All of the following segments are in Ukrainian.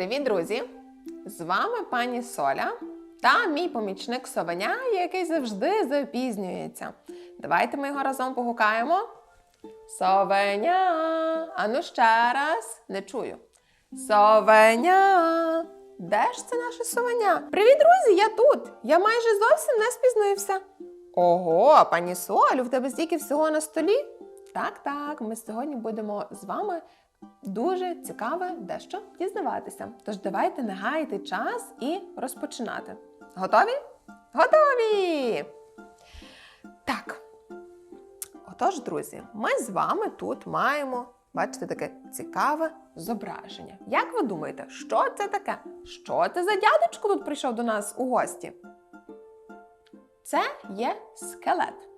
Привіт, друзі! З вами пані Соля та мій помічник Совеня, який завжди запізнюється. Давайте ми його разом погукаємо. Совеня! Ану ще раз не чую. Совеня! Де ж це наше совеня? Привіт, друзі! Я тут! Я майже зовсім не спізнився. Ого, пані Солю, в тебе стільки всього на столі? Так, так, ми сьогодні будемо з вами дуже цікаве дещо дізнаватися. Тож давайте не гаяти час і розпочинати. Готові? Готові! Так. Отож, друзі, ми з вами тут маємо, бачите, таке цікаве зображення. Як ви думаєте, що це таке? Що це за дядечко тут прийшов до нас у гості? Це є скелет.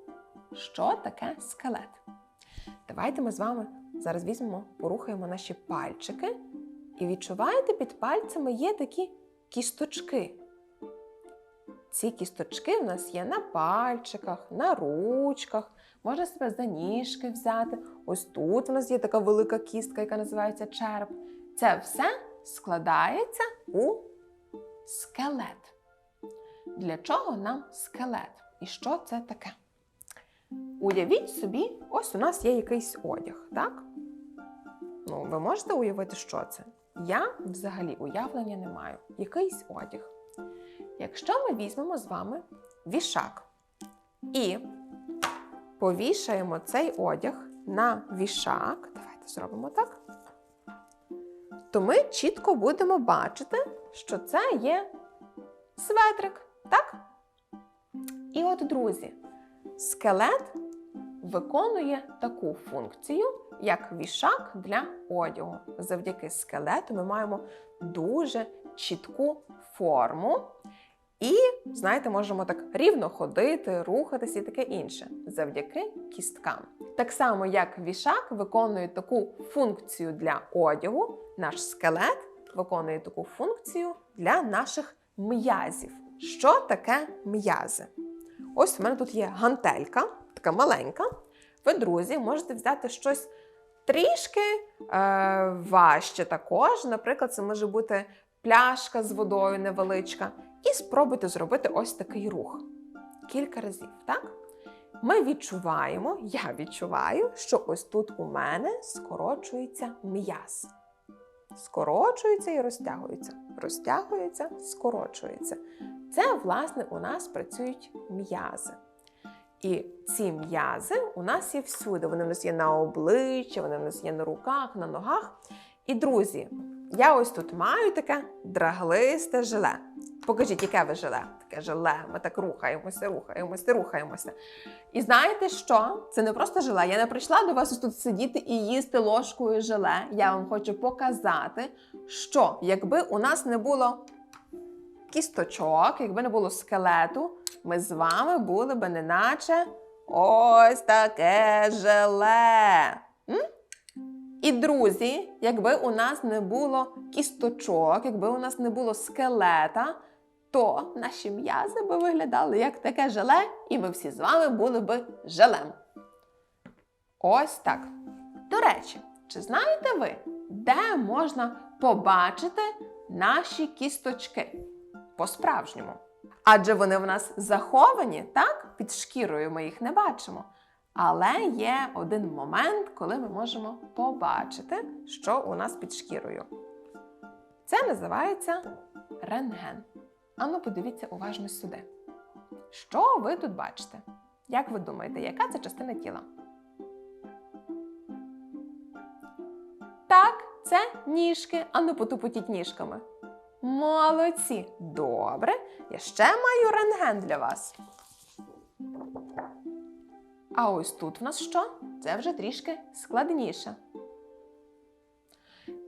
Що таке скелет? Давайте ми з вами зараз візьмемо, порухаємо наші пальчики. І відчуваєте, під пальцями є такі кісточки. Ці кісточки в нас є на пальчиках, на ручках, можна себе за ніжки взяти. Ось тут у нас є така велика кістка, яка називається череп. Це все складається у скелет. Для чого нам скелет? І що це таке? Уявіть собі, ось у нас є якийсь одяг, так? Ну, ви можете уявити, що це? Я взагалі уявлення не маю. Якийсь одяг. Якщо ми візьмемо з вами вішак і повішаємо цей одяг на вішак, давайте зробимо так, то ми чітко будемо бачити, що це є светрик, так? І от, друзі, скелет виконує таку функцію, як вішак для одягу. Завдяки скелету ми маємо дуже чітку форму. І, знаєте, можемо так рівно ходити, рухатись і таке інше завдяки кісткам. Так само, як вішак виконує таку функцію для одягу, наш скелет виконує таку функцію для наших м'язів. Що таке м'язи? Ось у мене тут є гантелька, така маленька. Ви, друзі, можете взяти щось трішки е, важче також. Наприклад, це може бути пляшка з водою невеличка. І спробуйте зробити ось такий рух. Кілька разів, так? Ми відчуваємо, я відчуваю, що ось тут у мене скорочується м'яз. Скорочується і розтягується. Розтягується, скорочується. Це, власне, у нас працюють м'язи. І ці м'язи у нас є всюди. Вони в нас є на обличчі, вони в нас є на руках, на ногах. І, друзі, я ось тут маю таке драглисте желе. Покажіть, яке ви желе? Таке желе. Ми так рухаємося, рухаємося, рухаємося. І знаєте що? Це не просто желе. Я не прийшла до вас тут сидіти і їсти ложкою желе. Я вам хочу показати, що якби у нас не було кісточок, якби не було скелету, ми з вами були би неначе ось таке желе. М? І друзі, якби у нас не було кісточок, якби у нас не було скелета, то наші м'язи би виглядали як таке желе, і ми всі з вами були би желем. Ось так. До речі, чи знаєте ви, де можна побачити наші кісточки? По-справжньому. Адже вони в нас заховані, так? Під шкірою ми їх не бачимо. Але є один момент, коли ми можемо побачити, що у нас під шкірою. Це називається рентген. Ану, подивіться уважно сюди. Що ви тут бачите? Як ви думаєте, яка це частина тіла? Так, це ніжки. Ану, потупотіть ніжками. Молодці! Добре. Я ще маю рентген для вас. А ось тут в нас що? Це вже трішки складніше.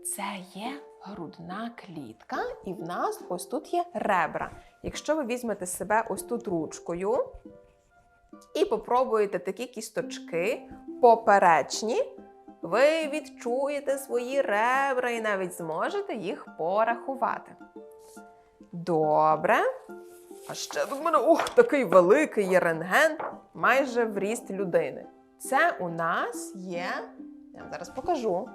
Це є грудна клітка, і в нас ось тут є ребра. Якщо ви візьмете себе ось тут ручкою і попробуєте такі кісточки поперечні, ви відчуєте свої ребра і навіть зможете їх порахувати. Добре. А ще тут в мене ох, такий великий є рентген, майже в ріст людини. Це у нас є, я вам зараз покажу.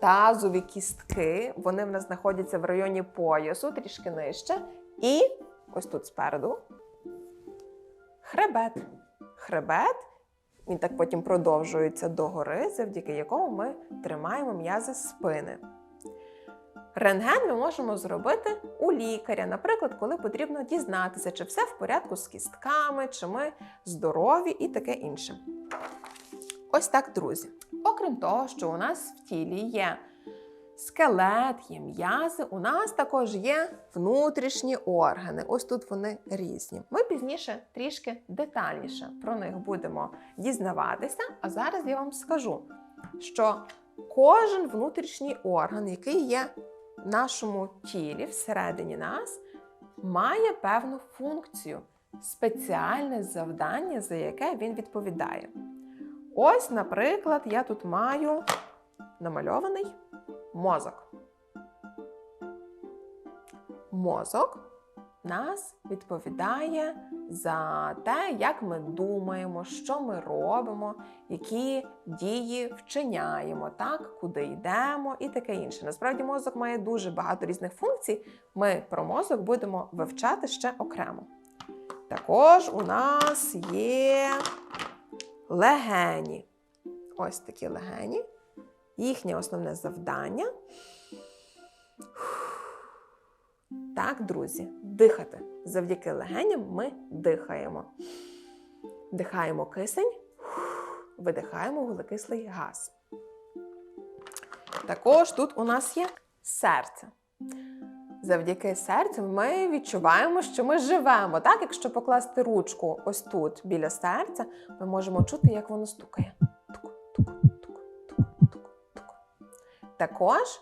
тазові кістки. Вони в нас знаходяться в районі поясу, трішки нижче. І ось тут спереду. Хребет. Хребет. Він так потім продовжується догори, завдяки якому ми тримаємо м'язи спини. Рентген ми можемо зробити у лікаря, наприклад, коли потрібно дізнатися, чи все в порядку з кістками, чи ми здорові і таке інше. Ось так, друзі. Окрім того, що у нас в тілі є скелет, є м'язи, у нас також є внутрішні органи. Ось тут вони різні. Ми пізніше трішки детальніше про них будемо дізнаватися. А зараз я вам скажу, що кожен внутрішній орган, який є в нашому тілі, всередині нас, має певну функцію, спеціальне завдання, за яке він відповідає. Ось, наприклад, я тут маю намальований мозок. Мозок нас відповідає за те, як ми думаємо, що ми робимо, які дії вчиняємо, так, куди йдемо і таке інше. Насправді мозок має дуже багато різних функцій. Ми про мозок будемо вивчати ще окремо. Також у нас є легені. Ось такі легені. Їхнє основне завдання. Так, друзі, дихати. Завдяки легеням ми дихаємо. Дихаємо кисень, видихаємо вуглекислий газ. Також тут у нас є серце. Завдяки серцю ми відчуваємо, що ми живемо. Так, якщо покласти ручку ось тут біля серця, ми можемо чути, як воно стукає. Тук-тук-тук-тук-тук-тук. Також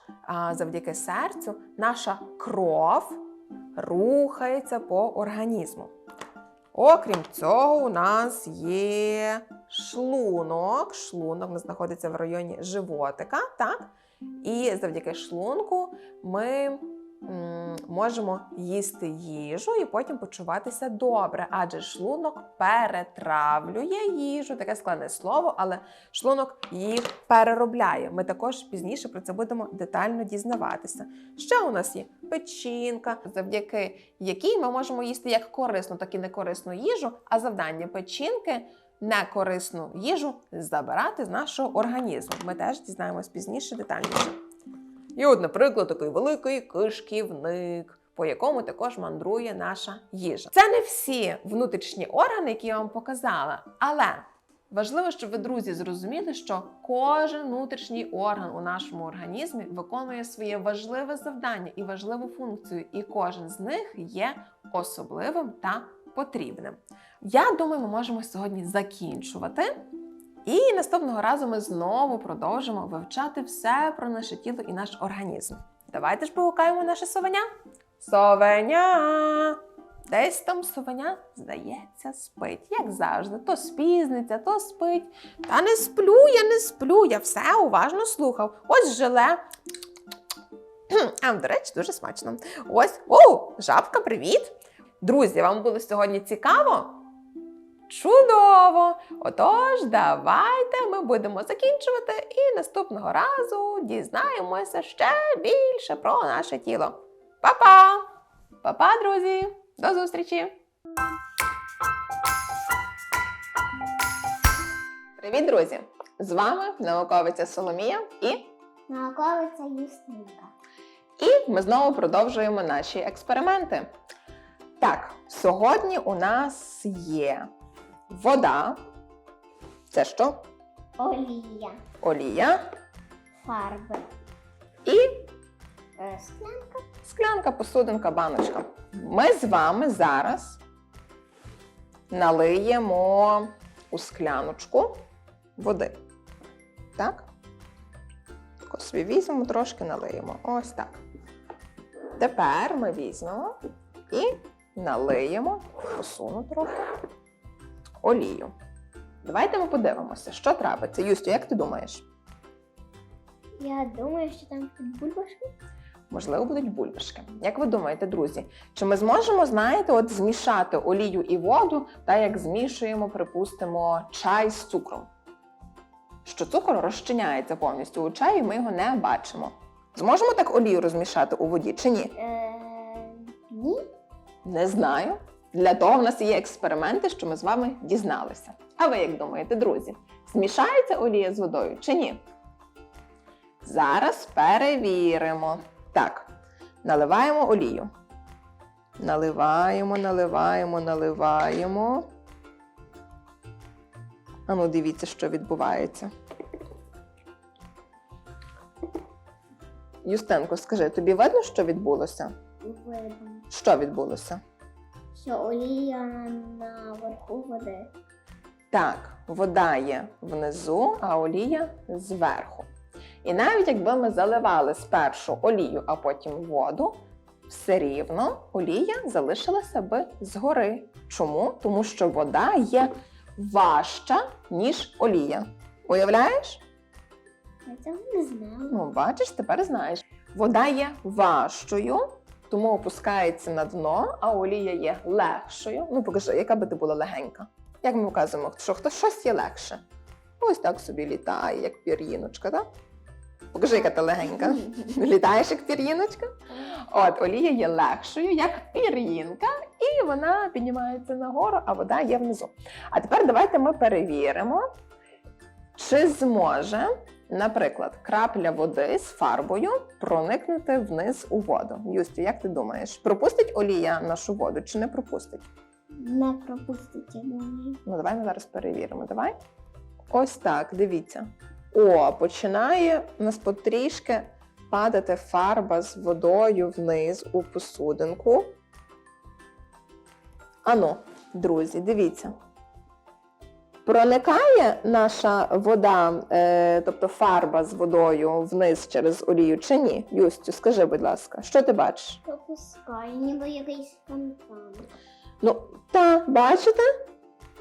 завдяки серцю наша кров рухається по організму. Окрім цього, у нас є шлунок. Шлунок у нас знаходиться в районі животика, так? І завдяки шлунку ми можемо їсти їжу і потім почуватися добре, адже шлунок перетравлює їжу, таке складне слово, але шлунок її переробляє. Ми також пізніше про це будемо детально дізнаватися. Ще у нас є печінка, завдяки якій ми можемо їсти як корисну, так і некорисну їжу, а завдання печінки. Некорисну їжу забирати з нашого організму. Ми теж дізнаємось пізніше детальніше. І от, наприклад, такий великий кишківник, по якому також мандрує наша їжа. Це не всі внутрішні органи, які я вам показала, але важливо, щоб ви, друзі, зрозуміли, що кожен внутрішній орган у нашому організмі виконує своє важливе завдання і важливу функцію, і кожен з них є особливим та потрібним. Я думаю, ми можемо сьогодні закінчувати. І наступного разу ми знову продовжимо вивчати все про наше тіло і наш організм. Давайте ж погукаємо наше совеня. Совеня! Десь там совеня, здається, спить, як завжди. То спізниться, то спить. Та не сплю, я не сплю, я все уважно слухав. Ось желе. А, до речі, дуже смачно. Ось, о, жабка, привіт! Друзі, вам було сьогодні цікаво? Чудово! Отож, давайте ми будемо закінчувати і наступного разу дізнаємося ще більше про наше тіло. Па-па! Па-па, друзі! До зустрічі! Привіт, друзі! З вами науковиця Соломія і, Науковиця Юстинка. і ми знову продовжуємо наші експерименти. Так, сьогодні у нас є вода. Це що? Олія. Олія Фарби. і е, Склянка. склянка, посудинка, баночка. Ми з вами зараз налиємо у скляночку води. Так? Собі візьмемо, трошки налиємо. Ось так. Тепер ми візьмемо і налиємо, посуну трохи, олію. Давайте ми подивимося, що трапиться. Юстю, як ти думаєш? Я думаю, що там під бульбашки. Можливо, будуть бульбашки. Як ви думаєте, друзі, чи ми зможемо, знаєте, от змішати олію і воду, та як змішуємо, припустимо, чай з цукром? що цукор розчиняється повністю у чаї, ми його не бачимо. Зможемо так олію розмішати у воді чи ні? Е, ні. Не знаю. Для того в нас є експерименти, що ми з вами дізналися. А ви як думаєте, друзі, змішається олія з водою чи ні? Зараз перевіримо. Так, наливаємо олію. Наливаємо, наливаємо, наливаємо. А ну, дивіться, що відбувається. Юстенко, скажи, тобі видно, що відбулося? Видно, Що відбулося? Що олія на верху води. Так, вода є внизу, а олія зверху. І навіть якби ми заливали спершу олію, а потім воду, все рівно олія залишилася би згори. Чому? Тому що вода є важча, ніж олія. Уявляєш? Я цього не знала. Ну, бачиш, тепер знаєш. Вода є важчою, тому опускається на дно, а олія є легшою. Ну, покажи, яка би ти була легенька. Як ми вказуємо, що хто щось є легше. Ось так собі літає, як пір'їночка, так? Покажи, яка ти легенька. Літаєш як пір'їночка? От, олія є легшою, як пір'їнка, і вона піднімається нагору, а вода є внизу. А тепер давайте ми перевіримо, чи зможе, наприклад, крапля води з фарбою проникнути вниз у воду. Юстю, як ти думаєш, пропустить олія нашу воду чи не пропустить? Не пропустить, я думаю. Ну, давай ми зараз перевіримо. Давай. Ось так, дивіться. О, починає у нас потрішки падати фарба з водою вниз у посудинку. Ану, друзі, дивіться. Проникає наша вода, е, тобто фарба з водою вниз через олію чи ні? Юстю, скажи, будь ласка, що ти бачиш? Пропускає, ніби якийсь фонтан. Ну, та, бачите?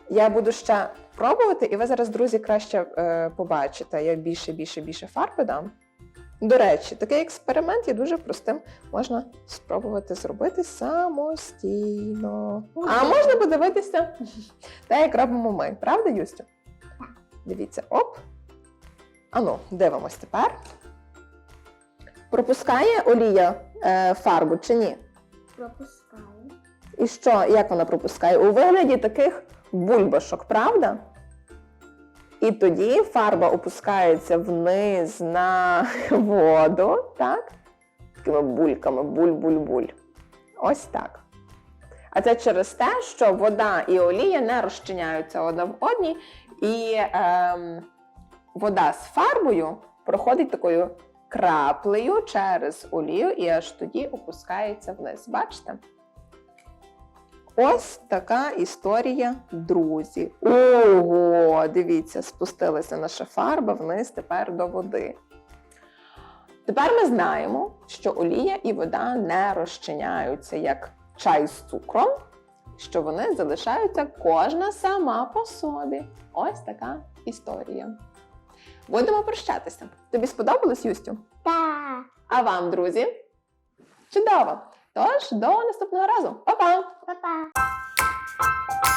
Я буду ще пробувати, і ви зараз, друзі, краще е, побачите. Я більше, більше, більше фарби дам. До речі, такий експеримент є дуже простим. Можна спробувати зробити самостійно. А можна подивитися, те, як робимо ми. Правда, Юстю? Дивіться, оп. Ану, дивимось тепер. Пропускає олія е, фарбу чи ні? Пропускаю. І що, як вона пропускає? У вигляді таких бульбашок, правда? І тоді фарба опускається вниз на воду, так? Такими бульками, буль-буль-буль. Ось так. А це через те, що вода і олія не розчиняються одна в одній, і ем, вода з фарбою проходить такою краплею через олію і аж тоді опускається вниз. Бачите? Ось така історія, друзі. Ого, дивіться, спустилася наша фарба вниз тепер до води. Тепер ми знаємо, що олія і вода не розчиняються як чай з цукром, що вони залишаються кожна сама по собі. Ось така історія. Будемо прощатися. Тобі сподобалось, Юстю? Та. А вам, друзі? Чудово! Тож до наступного разу. Па-па! Па-па.